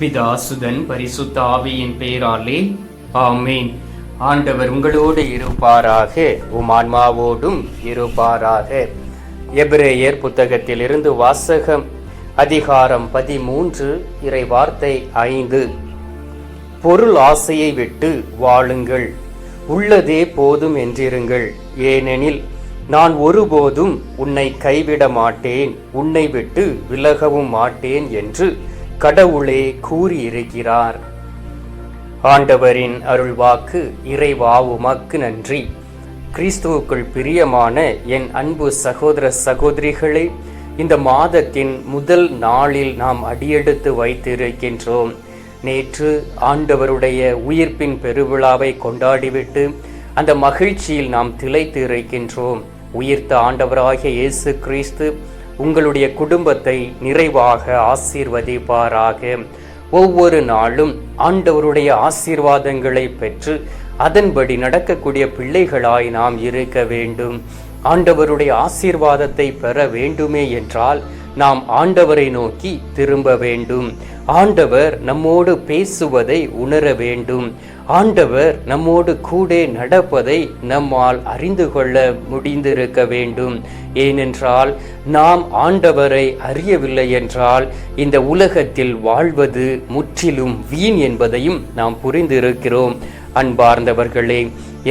பிதாசுதன் பரிசுத்த ஆவியின் பெயராலே ஆமேன். ஆண்டவர் உங்களோடு இருப்பாராக உம் ஆன்மாவோடும் இருப்பாராக. எபிரேயர் புத்தகத்திலிருந்து வாசகம் அதிகாரம் பதிமூன்று இறை வார்த்தை ஐந்து. பொருள் ஆசையை விட்டு வாழுங்கள். உள்ளதே போதும் என்றிருங்கள். ஏனெனில் நான் ஒருபோதும் உன்னை கைவிட மாட்டேன் உன்னை விட்டு விலகவும் மாட்டேன் என்று கடவுளே கூறியிருக்கிறார். ஆண்டவரின் அருள்வாக்கு இறைவா உமக்கு நன்றி. கிறிஸ்துவுக்குள் பிரியமான என் அன்பு சகோதர சகோதரிகளே இந்த மாதத்தின் முதல் நாளில் நாம் அடியெடுத்து வைத்திருக்கின்றோம். நேற்று ஆண்டவருடைய உயிர்ப்பின் பெருவிழாவை கொண்டாடிவிட்டு அந்த மகிழ்ச்சியில் நாம் திளைத்து இருக்கின்றோம் உயிர்த்த ஆண்டவராகிய இயேசு கிறிஸ்து உங்களுடைய குடும்பத்தை நிறைவாக ஆசீர்வதிப்பாராக. ஒவ்வொரு நாளும் ஆண்டவருடைய ஆசீர்வாதங்களை பெற்று அதன்படி நடக்கக்கூடிய பிள்ளைகளாய் நாம் இருக்க வேண்டும். ஆண்டவருடைய ஆசீர்வாதத்தை பெற வேண்டுமே என்றால் நாம் ஆண்டவரை நோக்கி திரும்ப வேண்டும். ஆண்டவர் நம்மோடு பேசுவதை உணர வேண்டும். ஆண்டவர் நம்மோடு கூட நடப்பதை நம்மால் அறிந்து கொள்ள முடிந்திருக்க வேண்டும். ஏனென்றால் நாம் ஆண்டவரை அறியவில்லை என்றால் இந்த உலகத்தில் வாழ்வது முற்றிலும் வீண் என்பதையும் நாம் புரிந்திருக்கிறோம். அன்பார்ந்தவர்களே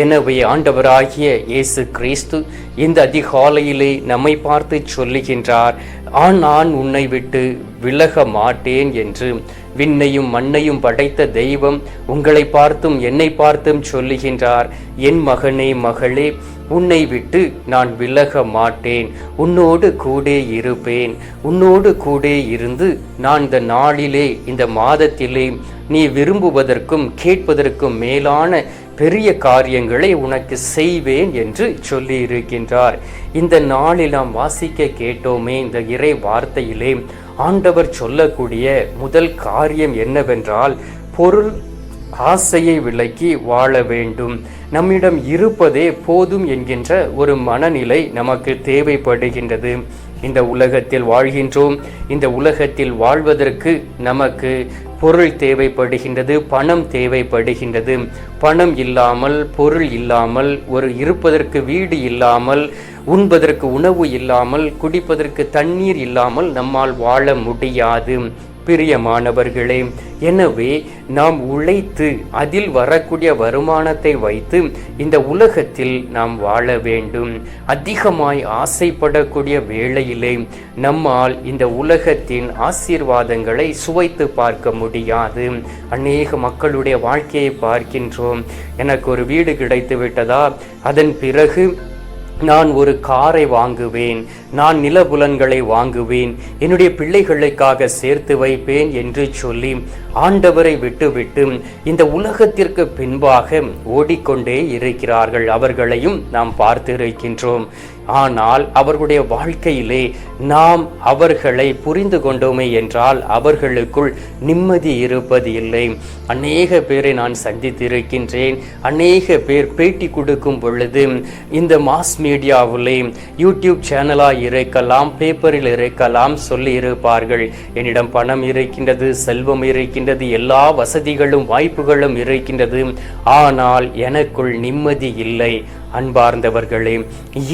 எனவே ஆண்டவராகிய இயேசு கிறிஸ்து இந்த அதிகாலையிலே நம்மை பார்த்து சொல்லுகின்றார் ஆண் நான் உன்னை விட்டு விலக மாட்டேன் என்று. விண்ணையும் மண்ணையும் படைத்த தெய்வம் உங்களை பார்த்தும் என்னை பார்த்தும் சொல்லுகின்றார். என் மகனே மகளே உன்னை விட்டு நான் விலக மாட்டேன். உன்னோடு கூட இருப்பேன். உன்னோடு கூட இருந்து நான் இந்த நாளிலே இந்த மாதத்திலே நீ விரும்புவதற்கும் கேட்பதற்கும் மேலான பெரிய காரியங்களை உனக்கு செய்வேன் என்று சொல்லியிருக்கின்றார். இந்த நாளில் நாம் வாசிக்க கேட்டோமே இந்த இறை வார்த்தையிலே. ஆண்டவர் சொல்லக்கூடிய முதல் காரியம் என்னவென்றால் பொருள் ஆசையை விலக்கி வாழ வேண்டும். நம்மிடம் இருப்பதே போதும் என்கின்ற ஒரு மனநிலை நமக்கு தேவைப்படுகின்றது. இந்த உலகத்தில் வாழ்கின்றோம். இந்த உலகத்தில் வாழ்வதற்கு நமக்கு பொருள் தேவைப்படுகின்றது பணம் தேவைப்படுகின்றது. பணம் இல்லாமல் பொருள் இல்லாமல் ஒரு இருப்பதற்கு வீடு இல்லாமல் உண்பதற்கு உணவு இல்லாமல் குடிப்பதற்கு தண்ணீர் இல்லாமல் நம்மால் வாழ முடியாது. பிரியமானவர்களே எனவே நாம் உழைத்து அதில் வரக்கூடிய வருமானத்தை வைத்து இந்த உலகத்தில் நாம் வாழ வேண்டும். அதிகமாய் ஆசைப்படக்கூடிய வேளையிலே நம்மால் இந்த உலகத்தின் ஆசீர்வாதங்களை சுவைத்து பார்க்க முடியாது. அநேக மக்களுடைய வாழ்க்கையை பார்க்கின்றோம். எனக்கு ஒரு வீடு கிடைத்து விட்டதா அதன் பிறகு நான் ஒரு காரை வாங்குவேன் நான் நிலபுலன்களை வாங்குவேன் என்னுடைய பிள்ளைகளுக்காக சேர்த்து வைப்பேன் என்று சொல்லி ஆண்டவரை விட்டுவிட்டு இந்த உலகத்திற்கு பின்பாக ஓடிக்கொண்டே இருக்கிறார்கள். அவர்களையும் நாம் பார்த்திருக்கின்றோம். ஆனால் அவர்களுடைய வாழ்க்கையிலே நாம் அவர்களை புரிந்து கொண்டோமே என்றால் அவர்களுக்குள் நிம்மதி இருப்பது இல்லை அநேக பேரை நான் சந்தித்திருக்கின்றேன். அநேக பேர் பேட்டி கொடுக்கும் பொழுது இந்த மாஸ் மீடியாவிலே யூடியூப் சேனலாக இருக்கலாம் பேப்பரில் இருக்கலாம் சொல்லி இருப்பார்கள் என்னிடம் பணம் இருக்கின்றது செல்வம் இருக்கின்றது எல்லா வசதிகளும் வாய்ப்புகளும் இருக்கின்றது. ஆனால் எனக்குள் நிம்மதி இல்லை. அன்பார்ந்தவர்களே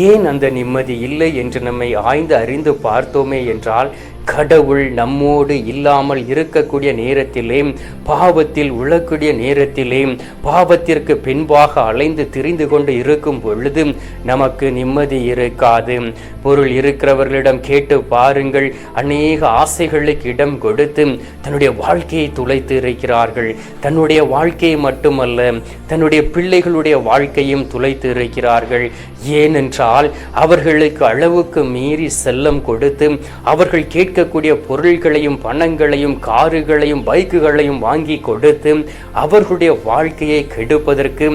ஏன் அந்த நிம்மதி இல்லை என்று நம்மை ஆய்ந்து அறிந்து பார்த்தோமே என்றால் கடவுள் நம்மோடு இல்லாமல் இருக்கக்கூடிய நேரத்திலே பாவத்தில் உழக்கூடிய நேரத்திலே பாவத்திற்கு பின்பாக அலைந்து திரிந்து கொண்டு இருக்கும் பொழுது நமக்கு நிம்மதி இருக்காது. பொருள் இருக்கிறவர்களிடம் கேட்டு பாருங்கள். அநேக ஆசைகளுக்கு இடம் கொடுத்து தன்னுடைய வாழ்க்கையை துளைத்து இருக்கிறார்கள். தன்னுடைய வாழ்க்கையை மட்டுமல்ல தன்னுடைய பிள்ளைகளுடைய வாழ்க்கையும் துளைத்து இருக்கிறார்கள். ஏனென்றால் அவர்களுக்கு அளவுக்கு மீறி செல்லம் கொடுத்து அவர்கள் இருக்கக்கூடிய பொருள்களையும் பணங்களையும் காருகளையும் பைக்குகளையும் வாங்கி கொடுத்து அவர்களுடைய வாழ்க்கையை கெடுப்பதற்கு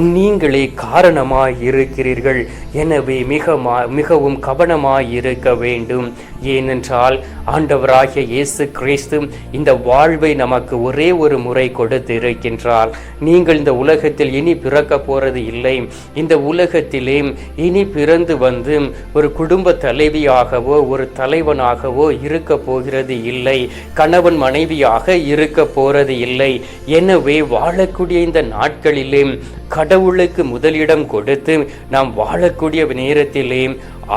நீங்களே காரணமாய் இருக்கிறீர்கள் எனவே மிக மிகவும் கவனமாய் இருக்க வேண்டும் ஏனென்றால் ஆண்டவராகிய இயேசு கிறிஸ்து இந்த வாழ்வை நமக்கு ஒரே ஒரு முறை கொடுத்து இருக்கின்றார் நீங்கள் இந்த உலகத்தில் இனி பிறக்க போறது இல்லை. இந்த உலகத்திலே இனி பிறந்து வந்து ஒரு குடும்ப தலைவியாகவோ ஒரு தலைவனாகவோ இருக்க போகிறது இல்லை. கணவன் மனைவியாக இருக்க போறது இல்லை. எனவே வாழக்கூடிய இந்த நாட்களிலே கடவுளுக்கு முதலிடம் கொடுத்து நாம் வாழக்கூடிய நேரத்திலே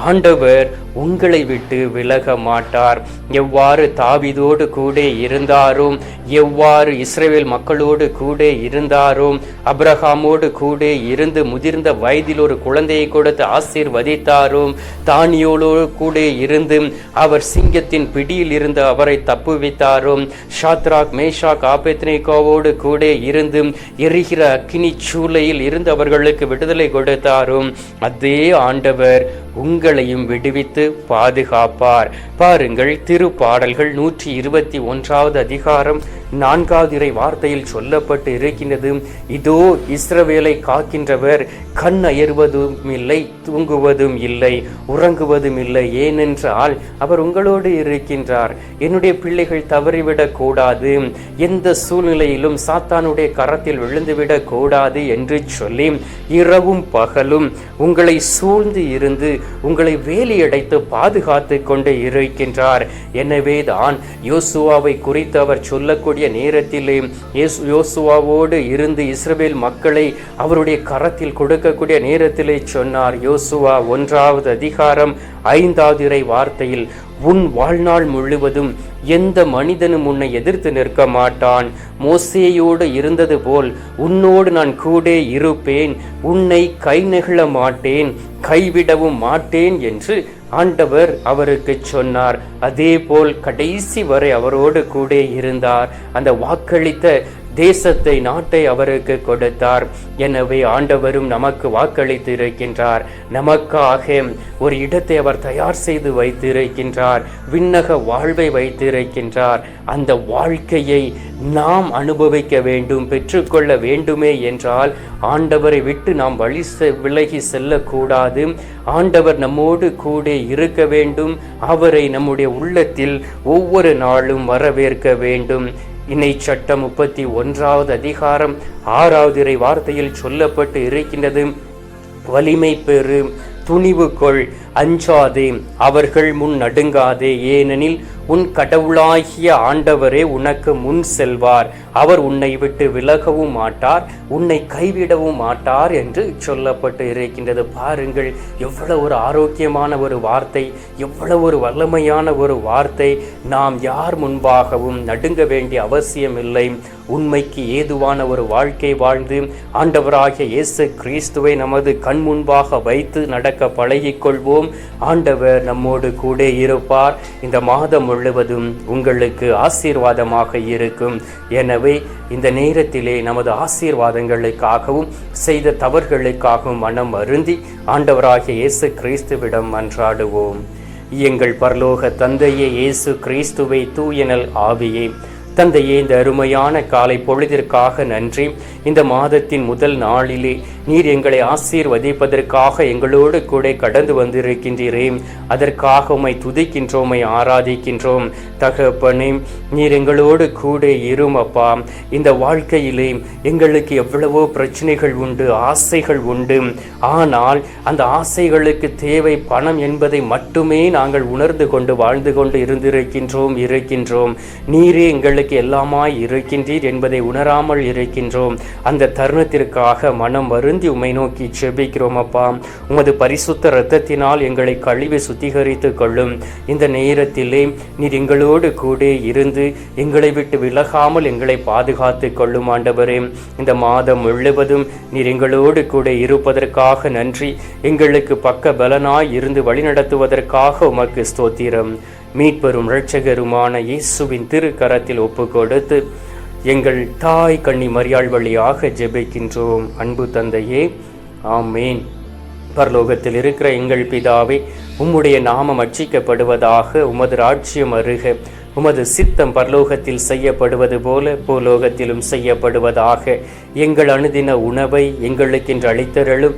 ஆண்டவர் உங்களை விட்டு விலக மாட்டார். எவ்வாறு தாவிதோடு கூட இருந்தாரும் எவ்வாறு இஸ்ரேல் மக்களோடு கூட இருந்தாரும் அப்ரஹாமோடு கூட இருந்து முதிர்ந்த வயதில் ஒரு குழந்தையை கொடுத்து ஆசீர்வதித்தாரும் தானியோடு கூட இருந்து அவர் சிங்கத்தின் பிடியில் இருந்து அவரை தப்புவித்தாரும் ஷாத்ராக் மேஷாக் ஆபேத்னிகோவோடு கூட இருந்து எரிகிற அக்கினி சூளையில் இருந்து அவர்களுக்கு விடுதலை கொடுத்தாரும். அதே ஆண்டவர் உங்களையும் விடுவித்து பாதுகாப்பார். பாருங்கள் திருப்பாடல்கள் நூற்றி இருபத்தி ஒன்றாவது அதிகாரம் நான்காவது இறை வார்த்தையில் சொல்லப்பட்டு இருக்கின்றது. இதோ இஸ்ரவேலை காக்கின்றவர் கண் அயர்வதும் இல்லை தூங்குவதும் இல்லை உறங்குவதும் இல்லை. ஏனென்றால் அவர் உங்களோடு இருக்கின்றார். என்னுடைய பிள்ளைகள் தவறிவிடக் கூடாது. எந்த சூழ்நிலையிலும் சாத்தானுடைய கரத்தில் விழுந்துவிடக் கூடாது என்று சொல்லி இரவும் பகலும் உங்களை சூழ்ந்து இருந்து உங்களை வேலியடைத்து பாதுகாத்து கொண்டு இருக்கின்றார். எனவே தான் யோசுவாவை குறித்து அவர் சொல்லக்கூடிய நேரத்திலே இயேசு- யோசுவாவோடு இருந்து இஸ்ரவேல் மக்களை அவருடைய கரத்தில் கொடுக்கக்கூடிய நேரத்திலே சொன்னார் யோசுவா ஒன்றாவது அதிகாரம் ஐந்தாவது இறை வார்த்தையில் உன் வாழ்நாள் முழுவதும் எந்த மனிதனும் உன்னை எதிர்த்து நிற்க மாட்டான். மோசேயோடு இருந்தது போல் உன்னோடு நான் கூட இருப்பேன். உன்னை கை நெகிழ மாட்டேன். கைவிடவும் மாட்டேன் என்று ஆண்டவர் அவருக்கு சொன்னார். அதே போல் கடைசி வரை அவரோடு கூட இருந்தார். அந்த வாக்களித்த தேசத்தை நாட்டை அவருக்கு கொடுத்தார். எனவே ஆண்டவரும் நமக்கு வாக்களித்து இருக்கின்றார் நமக்காக ஒரு இடத்தை அவர் தயார் செய்து வைத்திருக்கின்றார். விண்ணக வாழ்வை வைத்திருக்கின்றார். அந்த வாழ்க்கையை நாம் அனுபவிக்க வேண்டும் பெற்றுக்கொள்ள வேண்டுமே என்றால் ஆண்டவரை விட்டு நாம் வழி செ- விலகி செல்லக்கூடாது. ஆண்டவர் நம்மோடு கூட இருக்க வேண்டும். அவரை நம்முடைய உள்ளத்தில் ஒவ்வொரு நாளும் வரவேற்க வேண்டும். இணை சட்டம் முப்பத்தி ஒன்றாவது அதிகாரம் ஆறாவது இறை வார்த்தையில் சொல்லப்பட்டு இருக்கின்றது. வலிமை பெறு துணிவு கொள். அஞ்சாதே அவர்கள் முன் நடுங்காதே ஏனெனில் உன் கடவுளாகிய ஆண்டவரே உனக்கு முன் செல்வார். அவர் உன்னை விட்டு விலகவும் மாட்டார் உன்னை கைவிடவும் மாட்டார் என்று சொல்லப்பட்டு இருக்கின்றது. பாருங்கள் எவ்வளவு ஒரு ஆரோக்கியமான ஒரு வார்த்தை எவ்வளவு ஒரு வல்லமையான ஒரு வார்த்தை. நாம் யார் முன்பாகவும் நடுங்க வேண்டிய அவசியமில்லை. உண்மைக்கு ஏதுவான ஒரு வாழ்க்கை வாழ்ந்து ஆண்டவராகிய இயேசு கிறிஸ்துவை நமது கண் முன்பாக வைத்து நடக்க பழகிக்கொள்வோம். கொள்வோம் ஆண்டவர் நம்மோடு கூட இருப்பார். இந்த மாதம் முழுவதும் உங்களுக்கு ஆசீர்வாதமாக இருக்கும். எனவே இந்த நேரத்திலே நமது ஆசீர்வாதங்களுக்காகவும் செய்த தவறுகளுக்காகவும் மனம் அருந்தி ஆண்டவராகிய இயேசு கிறிஸ்துவிடம் மன்றாடுவோம். எங்கள் பரலோக தந்தையே இயேசு கிறிஸ்துவை தூயனல் ஆவியே. தந்தையே இந்த அருமையான காலை பொழுதிற்காக நன்றி. இந்த மாதத்தின் முதல் நாளிலே நீர் எங்களை ஆசீர்வதிப்பதற்காக எங்களோடு கூட கடந்து வந்திருக்கின்றீரே. அதற்காக உமை துதிக்கின்றோமை ஆராதிக்கின்றோம். தகப்பனே நீர் எங்களோடு கூட இரும் அப்பா. இந்த வாழ்க்கையிலே எங்களுக்கு எவ்வளவோ பிரச்சனைகள் உண்டு ஆசைகள் உண்டு. ஆனால் அந்த ஆசைகளுக்கு தேவை பணம் என்பதை மட்டுமே நாங்கள் உணர்ந்து கொண்டு வாழ்ந்து கொண்டு இருந்திருக்கின்றோம் இருக்கின்றோம். நீரே எங்களுக்கு எல்லாமாய் இருக்கின்றீர் என்பதை உணராமல் இருக்கின்றோம். அந்த தருணத்திற்காக மனம் வருந்தி உமை நோக்கி செபிக்கிறோம் அப்பா. உமது பரிசுத்த இரத்தத்தினால் எங்களை கழுவி சுத்திகரித்து கொள்ளும். இந்த நேரத்திலே நீர் எங்களோடு கூட இருந்து எங்களை விட்டு விலகாமல் எங்களை பாதுகாத்து கொள்ளும் ஆண்டவரே. இந்த மாதம் முழுவதும் நீர் எங்களோடு கூட இருப்பதற்காக நன்றி. எங்களுக்கு பக்க பலனாய் இருந்து வழிநடத்துவதற்காக உமக்கு ஸ்தோத்திரம். மீட்பெரும் இரட்சகருமான இயேசுவின் திருக்கரத்தில் ஒப்பு கொடுத்து எங்கள் தாய் கண்ணி மரியாள் வழியாக ஜெபிக்கின்றோம். அன்பு தந்தையே ஆமேன். பரலோகத்தில் இருக்கிற எங்கள் பிதாவே உம்முடைய நாமம் அச்சிக்கப்படுவதாக உமது ராஜ்யம் அருக உமது சித்தம் பரலோகத்தில் செய்யப்படுவது போல பூலோகத்திலும் செய்யப்படுவதாக எங்கள் அணுதின உணவை எங்களுக்கென்று அளித்தருளும்.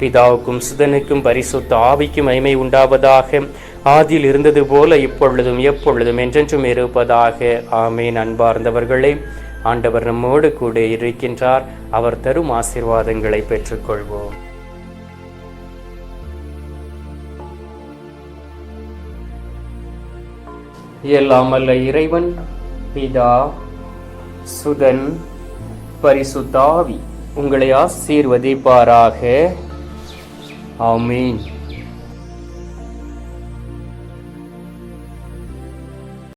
பிதாவுக்கும் சுதனுக்கும் பரிசுத்த ஆவிக்கும் மகிமை உண்டாவதாக. ஆதியில் இருந்தது போல இப்பொழுதும் எப்பொழுதும் என்றென்றும் இருப்பதாக. ஆமேன். அன்பார்ந்தவர்களே ஆண்டவர் நம்மோடு கூட இருக்கின்றார். அவர் தரும் ஆசீர்வாதங்களை பெற்றுக்கொள்வோம். எல்லாம் அல்ல இறைவன் பிதா சுதன் பரிசுத்தாவி உங்களை ஆசீர்வதிப்பாராக. ஆமீன்